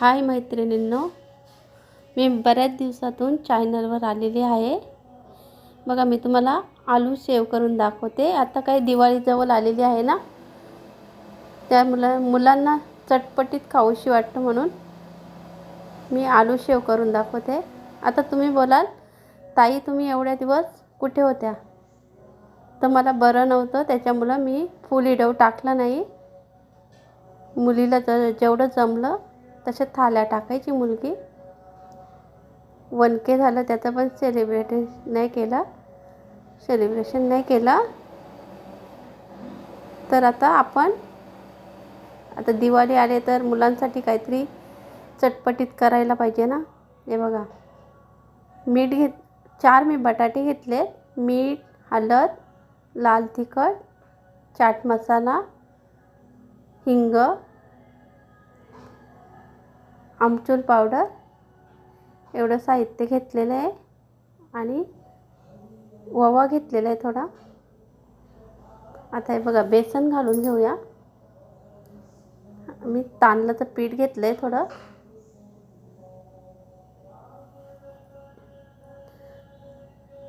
हाय मैत्रिणींनो मी बऱ्याच दिवसातून चॅनलवर आलेली आहे. बघा मी तुम्हाला आलू सेव करून दाखवते. आता काही दिवाळीजवळ आलेली आहे ना त्या मुला मुलांना चटपटीत खाऊशी वाटतं म्हणून मी आलू शेव करून दाखवते. आता तुम्ही बोलाल ताई तुम्ही एवढ्या दिवस कुठे होत्या? तर मला बरं नव्हतं त्याच्यामुळं मी फुल इडव टाकलं नाही. मुलीला ज जेवढं जमलं तशा थाल्या टाकायची मुलगी. वन के झालं त्याचं पण सेलिब्रेट नाही केलं. सेलिब्रेशन नाही केलं. तर आता आपण आता दिवाळी आले तर मुलांसाठी काहीतरी चटपटीत करायला पाहिजे ना. हे बघा. मीठ घेत चार मी बटाटे घेतले. मीठ हळद लाल तिखट चाट मसाला हिंग आमचूर पावडर एवढं साहित्य घेतलेलं आहे. आणि ओवा घेतलेला आहे थोडा. आता हे बघा बेसन घालून घेऊया. मी तांदळाचं पीठ घेतलं आहे थोडं.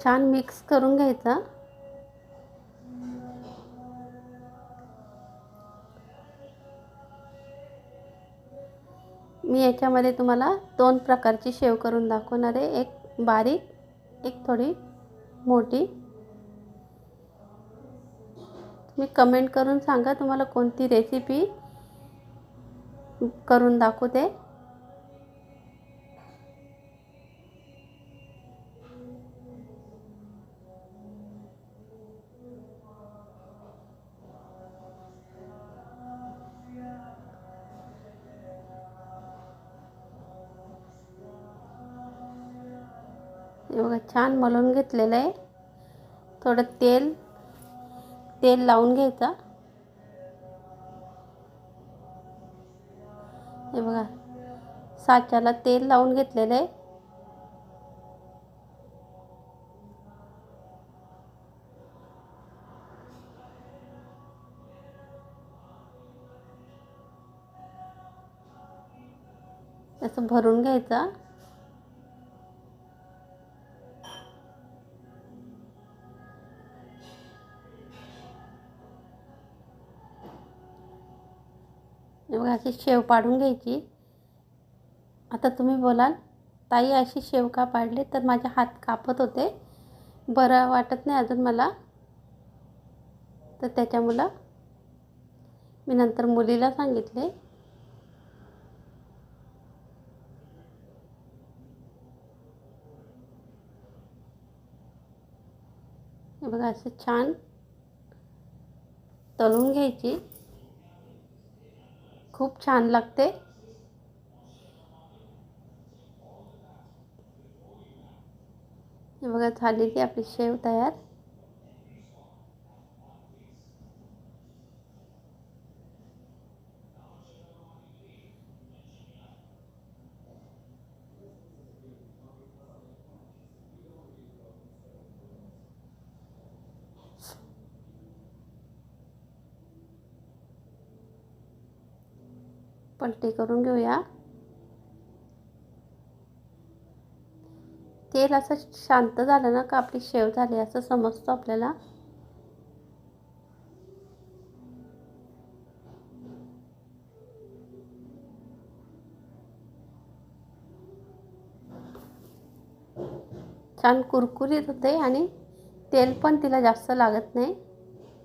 छान मिक्स करून घ्यायचं. मी याच्यामध्ये तुम्हाला दोन प्रकारची शेव करून दाखवणार आहे. एक बारीक एक थोडी मोठी. मी कमेंट करून सांगा तुम्हाला कोणती रेसिपी करून दाखवते. हे बघा छान मलून घेतलेलं आहे. थोडं तेल तेल लावून घ्यायचं. हे बघा साच्याला तेल लावून घेतलेलं आहे. असं भरून घ्यायचा. बघा अशी शेव पाडून घ्यायची. आता तुम्ही बोलाल ताई अशी शेव का पाडली? तर माझे हात कापत होते. बरं वाटत नाही अजून मला. तर त्याच्यामुळं मी नंतर मुलीला सांगितले बघा असं छान तळून घ्यायची. खूप छान लागते. बघा झालेली आपली शेव तयार. पलटी करून घेऊया. तेल असं शांत झालं ना का आपली शेव झाली असं समजतो आपल्याला. छान कुरकुरीत होते आणि तेल पण तिला जास्त लागत नाही.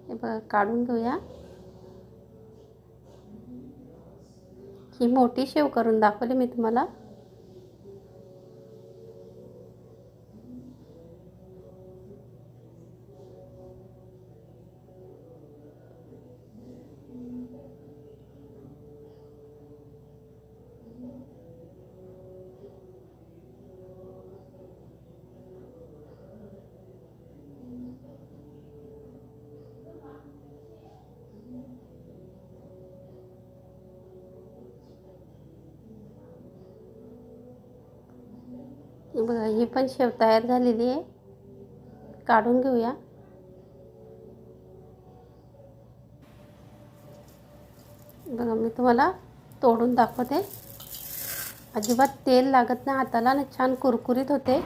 हे बघा काढून घेऊया. ही मोठी शेव करून दाखवली मी तुम्हाला. बघा ही पण शेव तयार झालेली आहे. काढून घेऊया. बघा मी तुम्हाला तोडून दाखवते. अजिबात तेल लागत नाही. हाताला आणि छान कुरकुरीत होते.